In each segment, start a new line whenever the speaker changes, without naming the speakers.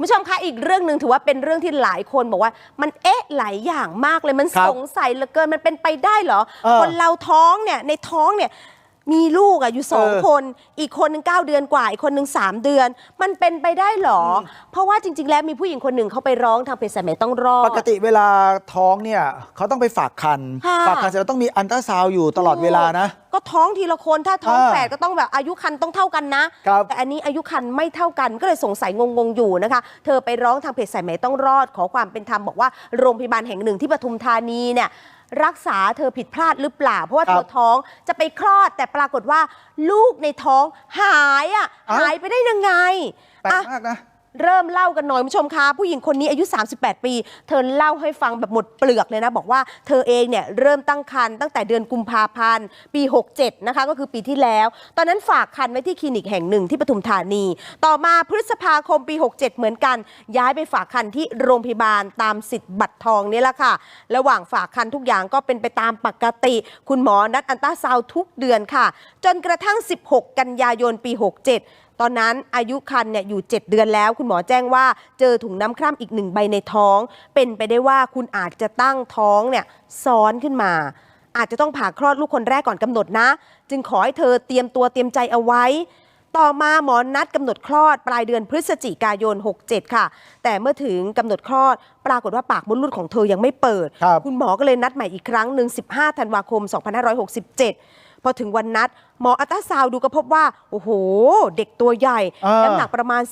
คุณผู้ชมคะอีกเรื่องหนึ่งถือว่าเป็นเรื่องที่หลายคนบอกว่า มันเอ๊ะหลายอย่างมากเลยมัน
ครับ
สงสัยเหลือเกินมันเป็นไปได้เหรอ
เออ
คนเราท้องเนี่ยในท้องเนี่ย มีลูกอะอยู่สอง
เออ
คน อีกคนหนึ่งเก้าเดือนกว่า อีกคนหนึ่งสามเดือน มันเป็นไปได้เหรอเพราะว่าจริง ๆ แล้วมีผู้หญิงคนหนึ่งเขาไปร้องทางเพจสายไหมต้องรอด
ปกติเวลาท้องเนี่ยเขาต้องไปฝากคัน
ค่ะ
ฝากคันเสร็จแล้วต้องมีอันตราซาวด์อยู่ตลอดเวลานะ
ก็ท้องทีละคนถ้าท้อง
อ่า
แฝดก็ต้องแบบอายุคันต้องเท่ากันนะ
ครับ
แต่อันนี้อายุคันไม่เท่ากันก็เลยสงสัยงงๆอยู่นะคะ เธอไปร้องทางเพจสายไหมต้องรอดขอความเป็นธรรมบอกว่าโรงพยาบาลแห่งหนึ่งที่ปทุมธานีเนี่ย รักษาเธอผิดพลาดหรือเปล่า เพราะว่า
ครั
เธ
บ
อท้องจะไปคลอดแต่ปรากฏว่า ลูกในท้องหายอะ
เอ้า
หายไปได้ยังไง
แปลก
อะ
มากนะ
เริ่มเล่ากันหน่อยคุณผู้ชมคะผู้หญิงคนนี้อายุ 38 ปี เธอเล่าให้ฟังแบบหมดเปลือกเลยนะ บอกว่าเธอเองเนี่ยเริ่มตั้งครรภ์ตั้งแต่เดือนกุมภาพันธ์ ปี 67 นะคะ ก็คือปีที่แล้ว ตอนนั้นฝากครรภ์ไว้ที่คลินิกแห่งหนึ่งที่ปทุมธานี ต่อมาพฤษภาคมปี 67 เหมือนกัน ย้ายไปฝากครรภ์ที่โรงพยาบาลตามสิทธิ์บัตรทองนี่แหละค่ะ ระหว่างฝากครรภ์ทุกอย่างก็เป็นไปตามปกติ คุณหมอนัดอันตราซาวทุกเดือนค่ะ จนกระทั่ง 16 กันยายนปี 67 ตอนนั้นอายุคันเนี่ยอยู่ 7 เดือนแล้ว คุณหมอแจ้งว่าเจอถุงน้ำคร่ำอีกหนึ่งใบในท้อง เป็นไปได้ว่าคุณอาจจะตั้งท้องเนี่ยซ้อนขึ้นมา อาจจะต้องผ่าคลอดลูกคนแรกก่อนกำหนดนะ จึงขอให้เธอเตรียมตัวเตรียมใจเอาไว้ต่อมาหมอนัดกำหนดคลอดปลายเดือนพฤศจิกายน 67 ค่ะ แต่เมื่อถึงกำหนดคลอดปรากฏว่าปากมดลูกของเธอยังไม่เปิด
ครับ
คุณหมอก็เลยนัดใหม่อีกครั้งหนึ่ง15 ธันวาคม 2567 พอถึงวันนัด หมออัลตราซาวด์ดูก็พบว่า โอ้โห เด็กตัวใหญ่
อ่า
น้ำหนักประมาณ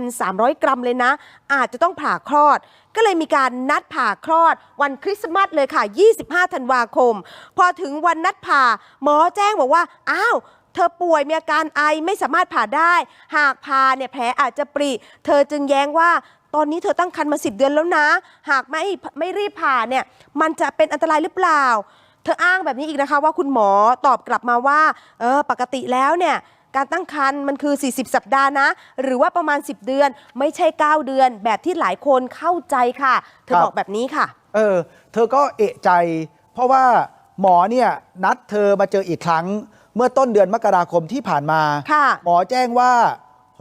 3,300 กรัมเลยนะ อาจจะต้องผ่าคลอด ก็เลยมีการนัดผ่าคลอด วันคริสต์มาสเลยค่ะ 25 ธันวาคม พอถึงวันนัดผ่า หมอแจ้งบอกว่า อ้าว เธอป่วยมีอาการไอไม่สามารถผ่าได้ หากผ่าเนี่ยแผลอาจจะปริ เธอจึงแย้งว่า ตอนนี้เธอตั้งครรภ์มาสิบเดือนแล้วนะ หากไม่ไม่รีบผ่าเนี่ย มันจะเป็นอันตรายหรือเปล่าเธออ้างแบบนี้อีกนะคะว่าคุณหมอตอบกลับมาว่าเออปกติแล้วเนี่ยการตั้งครรภ์มันคือ 40 สัปดาห์นะ หรือว่าประมาณ 10 เดือน ไม่ใช่ 9 เดือน แบบที่หลายคนเข้าใจค่ะ เธอ
ครับ
บอกแบบนี้ค่ะ
เออ เธอก็เอะใจ เพราะว่าหมอเนี่ยนัดเธอมาเจออีกครั้ง เมื่อต้นเดือนมกราคมที่ผ่านมา
ค่ะ
หมอแจ้งว่า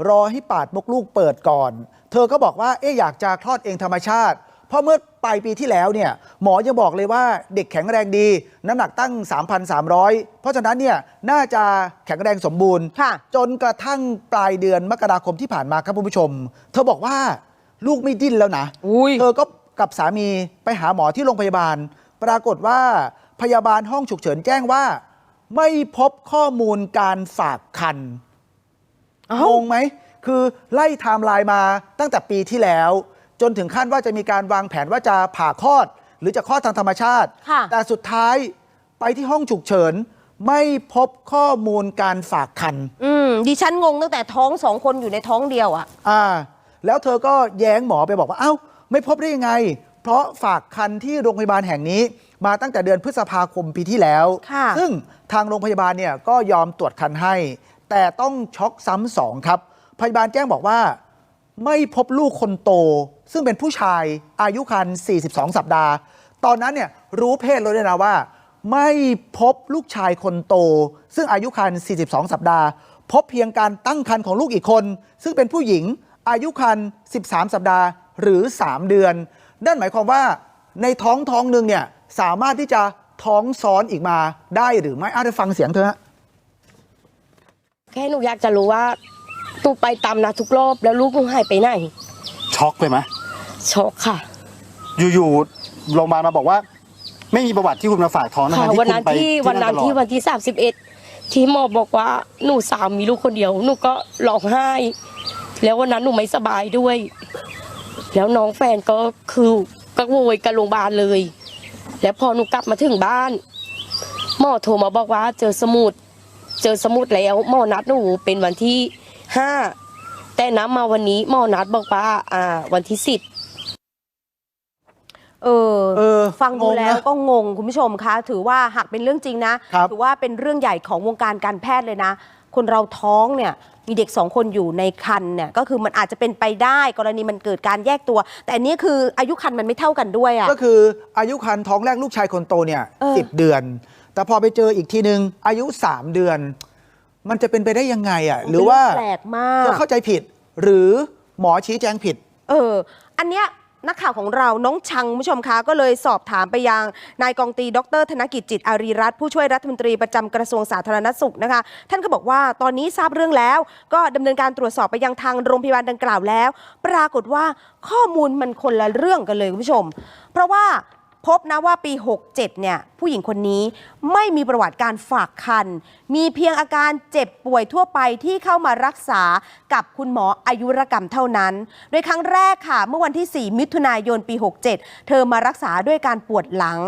รอให้ปาดมกลูกเปิดก่อน เธอก็บอกว่าเอ๊ะอยากจะคลอดเองธรรมชาติ เพราะเมื่อปลายปีที่แล้วเนี่ยหมอยังบอกเลยว่าเด็กแข็งแรงดี น้ำหนักตั้ง 3,300 เพราะฉะนั้นเนี่ยน่าจะแข็งแรงสมบูรณ์
ค่ะ
จนกระทั่งปลายเดือนมกราคมที่ผ่านมาครับคุณผู้ชม เธอบอกว่าลูกไม่ดิ้นแล้วนะ
อุ้ย
เธอก็กับสามีไปหาหมอที่โรงพยาบาล ปรากฏว่าพยาบาลห้องฉุกเฉินแจ้งว่า ไม่พบข้อมูลการฝากคัน
เอ้าง
งไหม คือไล่ไทม์ไลน์มาตั้งแต่ปีที่แล้ว จนถึงขั้นว่าจะมีการวางแผนว่าจะผ่าคลอด หรือจะคลอดทางธรรมชาติ
ค่ะ
แต่สุดท้ายไปที่ห้องฉุกเฉิน ไม่พบข้อมูลการฝากคัน
อืมดิฉันงงตั้งแต่ท้องสองคนอยู่ในท้องเดียวอะ
อ่าแล้วเธอก็แย้งหมอไปบอกว่า เอ้า ไม่พบได้ยังไง เพราะฝากคันที่โรงพยาบาลแห่งนี้ มาตั้งแต่เดือนพฤษภาคมปีที่แล้ว
ค่ะ
ซึ่งทางโรงพยาบาลเนี่ยก็ยอมตรวจคันให้ แต่ต้องช็อกซ้ำสองครับ พยาบาลแจ้งบอกว่า ไม่พบลูกคนโต ซึ่งเป็นผู้ชายอายุคัน 42 สัปดาห์ ตอนนั้นเนี่ยรู้เพศเลยด้วยนะว่า ไม่พบลูกชายคนโต ซึ่งอายุคัน 42 สัปดาห์ พบเพียงการตั้งครรภ์ของลูกอีกคน ซึ่งเป็นผู้หญิงอายุคัน 13 สัปดาห์หรือ 3 เดือน นั่นหมายความว่าในท้องท้องหนึ่งเนี่ยสามารถที่จะท้องซ้อนอีกมาได้หรือไม่อาจจะฟังเสียงเธอฮะ
แค่หนูอยากจะรู้ว่าหนูไปตามนัดทุกรอบแล้วลูกหนูหายไปไหน
ช็อกเลยไหม
ช็อกค่ะ
อยู่ๆโรงพยาบาลมาบอกว่า ไม่มีประวัติที่คุณมาฝากท้องนะ
ค่ะ
ที่
วัน
คุ
นั้
ณ
น
ไป
ที่วันนั้น
ตลอด
ที่วันที่สามสิบเอ็ดที่หมอบอกว่าหนูสามมีลูกคนเดียวหนูก็ร้องไห้ แล้ววันนั้นหนูไม่สบายด้วย แล้วน้องแฟนก็คือก็โวยกับโรงพยาบาลเลย แล้วพอหนูกลับมาถึงบ้านหมอโทรมาบอกว่า เจอสมุด เจอสมุดแล้วหมอนัดหนูเป็นวันที่ห้าแต่น้ำมาวันนี้หมอนัดบอกว่า อ่า วันที่สิบ
เออ
เออ
ฟังดู
งงนะ
แล้วก็งงคุณผู้ชมคะ ถือว่าหากเป็นเรื่องจริงนะ
ครับ
ถือว่าเป็นเรื่องใหญ่ของวงการการแพทย์เลยนะ คนเราท้องเนี่ยมีเด็กสองคนอยู่ในคันเนี่ยก็คือมันอาจจะเป็นไปได้กรณีมันเกิดการแยกตัว แต่อันนี้คืออายุคันมันไม่เท่ากันด้วยอะ
ก็คืออายุคันท้องแรกลูกชายคนโตเนี่ย
เออ
สิบเดือน แต่พอไปเจออีกทีนึงอายุ 3 เดือน มันจะเป็นไปได้ยังไงอะหรือว่า
แปลกมา
เธ
ก
อเข้าใจผิด หรือหมอชี้แจงผิด
เออ อันเนี้ย นักข่าวของเราน้องชังผู้ชมคะก็เลยสอบถามไปยังนายกองตีดร ธนกิจจิตอารีรัตน์ผู้ช่วยรัฐมนตรีประจำกระทรวงสาธารณสุขนะคะ ท่านก็บอกว่าตอนนี้ทราบเรื่องแล้ว ก็ดำเนินการตรวจสอบไปยังทางโรงพยาบาลดังกล่าวแล้ว ปรากฏว่าข้อมูลมันคนละเรื่องกันเลยคุณผู้ชม เพราะว่า พบนะว่าปี 67 เนี่ย ผู้หญิงคนนี้ไม่มีประวัติการฝากคัน มีเพียงอาการเจ็บป่วยทั่วไปที่เข้ามารักษากับคุณหมออายุรกรรมเท่านั้น โดยครั้งแรกค่ะ เมื่อวันที่ 4 มิถุนายนปี 67 เธอมารักษาด้วยการปวดหลัง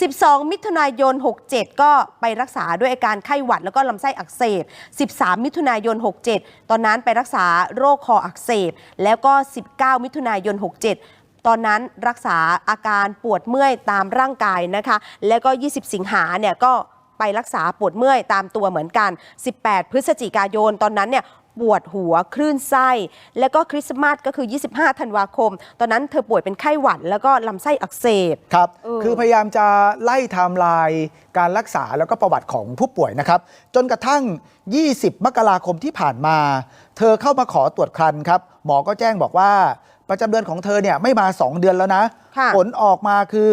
12 มิถุนายน 67 ก็ไปรักษาด้วยอาการไข้หวัดแล้วก็ลำไส้อักเสบ 13 มิถุนายน 67 ตอนนั้นไปรักษาโรคคออักเสบ แล้วก็ 19 มิถุนายน 67 ตอนนั้นรักษาอาการปวดเมื่อยตามร่างกายนะคะ แล้วก็ 20 สิงหาเนี่ยก็ไปรักษาปวดเมื่อยตามตัวเหมือนกัน 18 พฤศจิกายน ตอนนั้นเนี่ยปวดหัวคลื่นไส้ แล้วก็คริสต์มาสก็คือ 25 ธันวาคม ตอนนั้นเธอป่วยเป็นไข้หวัด แล้วก็ลำไส้อักเสบ
ครับ
เออ
คือพยายามจะไล่ไทม์ไลน์การรักษาแล้วก็ประวัติของผู้ป่วยนะครับ จนกระทั่ง 20 มกราคมที่ผ่านมา เธอเข้ามาขอตรวจครันครับ หมอก็แจ้งบอกว่า ประจำเดือนของเธอเนี่ยไม่มา 2 เดือนแล้วนะ
ค่ะ
ผลออกมาคือ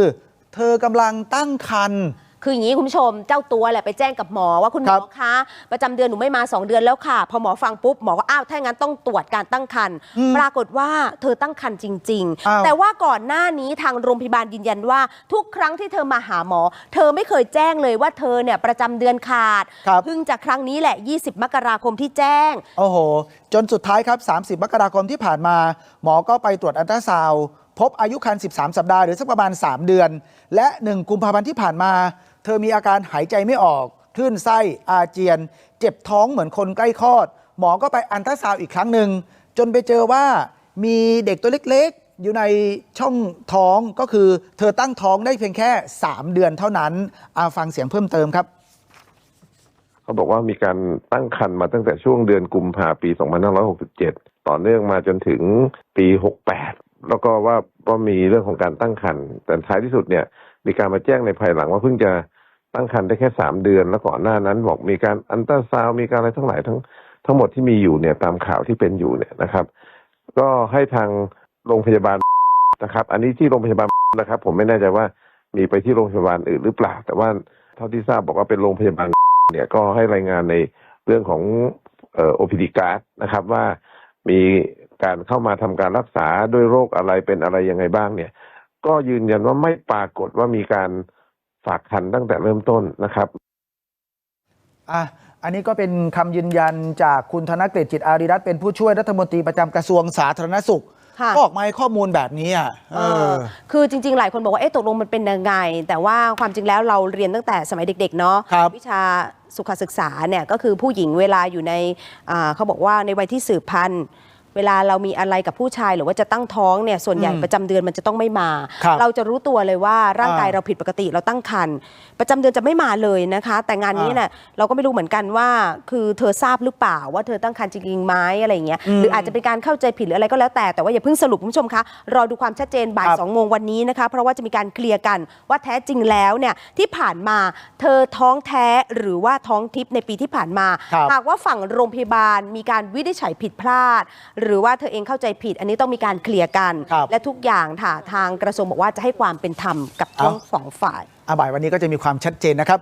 เธอกำลังตั้งครรภ์
คืออย่างนี้คุณผู้ชมเจ้าตัวแหละไปแจ้งกับหมอว่าคุณหม
ครั
อบคะประจำเดือนหนูไม่มา 2 เดือนแล้วค่ะ พอหมอฟังปุ๊บหมอก็อ้าวถ้างั้นต้องตรวจการตั้งครรภ์
อืม
ปรากฏว่าเธอตั้งครรภ์จริง
อ้าว
ๆแต่ว่าก่อนหน้านี้ทางโรงพยาบาลยืนยันว่า ทุกครั้งที่เธอมาหาหมอ เธอไม่เคยแจ้งเลยว่าเธอเนี่ยประจำเดือนขาด
ครับ
เพิ่งจะครั้งนี้แหละ 20 มกราคมที่แจ้ง
โอ้โห จนสุดท้ายครับ 30 มกราคมที่ผ่านมา หมอก็ไปตรวจอัลตราซาวด์พบอายุครรภ์13 สัปดาห์หรือสักประมาณ 3 เดือน และ 1 กุมภาพันธ์ที่ผ่านมา เธอมีอาการหายใจไม่ออก คลื่นไส้อาเจียน เจ็บท้องเหมือนคนใกล้คลอด หมอก็ไปอัลตราซาวอีกครั้งหนึ่ง จนไปเจอว่ามีเด็กตัวเล็กๆ อยู่ในช่องท้องก็คือ เธอตั้งท้องได้เพียงแค่ 3 เดือนเท่านั้นอาฟังเสียงเพิ่มเติมครับ
เขาบอกว่ามีการตั้งครรภ์มาตั้งแต่ช่วงเดือนกุมภาปี 2567 ต่อเนื่องมาจนถึงปี 68 แล้วก็ว่าว่ามีเรื่องของการตั้งครรภ์แต่ท้ายที่สุดเนี่ยมีการมาแจ้งในภายหลังว่าเพิ่งจะ ตั้งครรภ์ได้แค่สามเดือน แล้วก่อนหน้านั้นบอกมีการอันตราซาวมีการอะไรทั้งหลายทั้งทั้งหมดที่มีอยู่เนี่ยตามข่าวที่เป็นอยู่เนี่ยนะครับ ก็ให้ทางโรงพยาบาลนะครับ อันนี้ที่โรงพยาบาลนะครับ ผมไม่แน่ใจว่ามีไปที่โรงพยาบาลอื่นหรือเปล่า แต่ว่าเท่าที่ทราบบอกว่าเป็นโรงพยาบาลเนี่ยก็ให้รายงานในเรื่องของเอ่อ OPD card นะครับว่ามีการเข้ามาทำการรักษาด้วยโรคอะไรเป็นอะไรยังไงบ้างเนี่ย ก็ยืนยันว่าไม่ปรากฏว่ามีการ ฝากคันตั้งแต่เริ่มต้นนะครับ
อะอันนี้ก็เป็นคำยืนยันจากคุณธนกฤษจิตอารีรัตน์เป็นผู้ช่วยรัฐมนตรีประจำกระทรวงสาธารณสุข
ค่ะ
ก็ออกมาให้ข้อมูลแบบนี้อะเอ
เอ
อ
อคือจริง ๆ หลายคนบอกว่าเอ๊ะตกลงมันเป็นยังไง แต่ว่าความจริงแล้วเราเรียนตั้งแต่สมัยเด็ก ๆ เนาะ
ครับ
วิชาสุขศึกษาเนี่ยก็คือผู้หญิงเวลาอยู่ในอ่าเขาบอกว่าในวัยที่สืบพันธุ์ เวลาเรามีอะไรกับผู้ชายหรือว่าจะตั้งท้องเนี่ยส่วนใหญ่
อืม
ประจำเดือนมันจะต้องไม่มา
ครับ
เราจะรู้ตัวเลยว่าร่างกาย
อ่า
เราผิดปกติเราตั้งครรภ์ประจำเดือนจะไม่มาเลยนะคะ แต่งานนี้
อ่า
เนี่ยเราก็ไม่รู้เหมือนกันว่า คือเธอทราบหรือเปล่าว่าเธอตั้งครรภ์จริงๆไหมอะไรอย่างเงี้ย
อืม
หรืออาจจะเป็นการเข้าใจผิดหรืออะไรก็แล้วแต่แต่ว่าอย่าเพิ่งสรุปคุณผู้ชมคะรอดูความชัดเจนบ่าย
ครับ
สองโมงวันนี้นะคะเพราะว่าจะมีการเคลียร์กันว่าแท้จริงแล้วเนี่ยที่ผ่านมาเธอท้องแท้หรือว่าท้องทิพย์ในปีที่ผ่านมา
ครับ
หากว่าฝั่งโรงพยาบาลมีการวินิจฉัยผิดพลาดหรือว่าเธอเองเข้าใจผิด อันนี้ต้องมีการเคลียร์กัน
ครับ
และทุกอย่างค่ะทางกระทรวงบอกว่าจะให้ความเป็นธรรมกับทั้ง
เอา
สองฝ่าย
อะบ่ายวันนี้ก็จะมีความชัดเจนนะครับ